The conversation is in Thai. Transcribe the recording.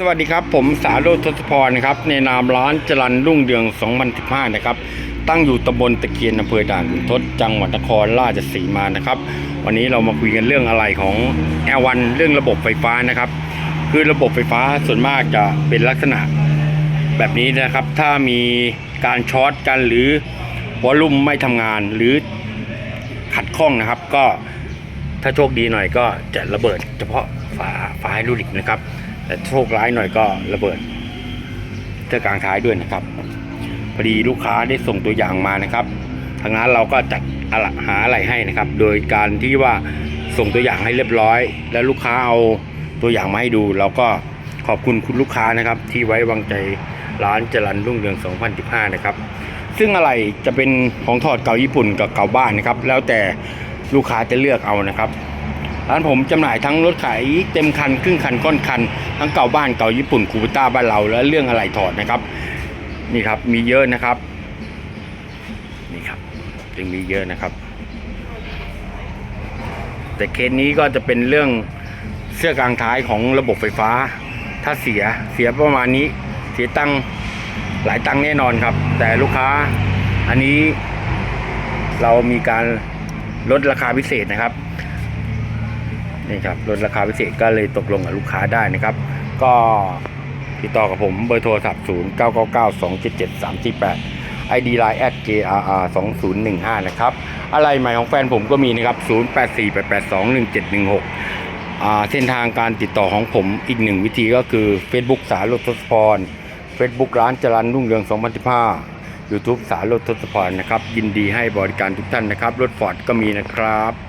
สวัสดีครับ ผมสาโรทศพรนะครับในนามร้านจรันรุ่งเรือง 2015 นะครับ ตั้งอยู่ตำบลตะเคียนอำเภอด่านขุนทดจังหวัดนครราชสีมานะครับ วันนี้เรามาคุยกันเรื่องอะไรของ L1 เรื่องระบบไฟฟ้านะครับ คือระบบไฟฟ้าส่วนมากจะเป็นลักษณะแบบนี้นะครับ ถ้ามีการช็อตกันหรือวอลลุ่มไม่ทำงานหรือขัดข้องนะครับ ก็ถ้าโชคดีหน่อยก็จะระเบิดเฉพาะฝาฝาไฮดรอลิกนะครับ แต่โชคร้ายหน่อยก็ระเบิดเสื้อกลางท้ายด้วยนะครับพอดีลูกค้าได้ส่งตัวอย่างมานะครับ ทางร้านเราก็จัดอะละหาอะไรให้นะครับ โดยการที่ว่าส่งตัวอย่างให้เรียบร้อย แล้วลูกค้าเอาตัวอย่างมาให้ดู เราก็ขอบคุณคุณลูกค้านะครับ ที่ไว้วางใจร้านจรันรุ่งเรือง 2015 นะครับ ซึ่งอะไรจะเป็นของถอดเก่าญี่ปุ่นกับเก่าบ้านนะครับ แล้วแต่ลูกค้าจะเลือกเอานะครับ ร้านผมจำหน่ายทั้งรถขายเต็มคันครึ่งคันก้อนคัน ทั้งเก่าบ้านเก่าญี่ปุ่นคูปต้าบ้านเราและเรื่องอะไรถอดนะครับ นี่ครับมีเยอะนะครับนี่ครับจึงมีเยอะนะครับ แต่เคสนี้ก็จะเป็นเรื่องเสื้อกลางท้ายของระบบไฟฟ้า ถ้าเสียเสียประมาณนี้เสียตังหลายตังแน่นอนครับ แต่ลูกค้าอันนี้เรามีการลดราคาพิเศษนะครับ นี่ครับลดราคาพิเศษก็เลยตกลงกับลูกค้าได้นะครับ ก็ติดต่อกับผมเบอร์โทรศัพท์ 0 9 9 9 2 7 7 3 4 8 ID Line at JRR 2015 นะครับ อะไรใหม่ของแฟนผมก็มีนะครับ 0 8 4 8 8 2 1 7 1 6 เส้นทางการติดต่อของผมอีกหนึ่งวิธีก็คือ Facebook สารลดทศพร Facebook ร้านจรันรุ่งเรือง 2015 YouTube สารลดทศพรนะครับ ยินดีให้บริการทุกท่านนะครับ รถฟอร์ดก็มีนะครับ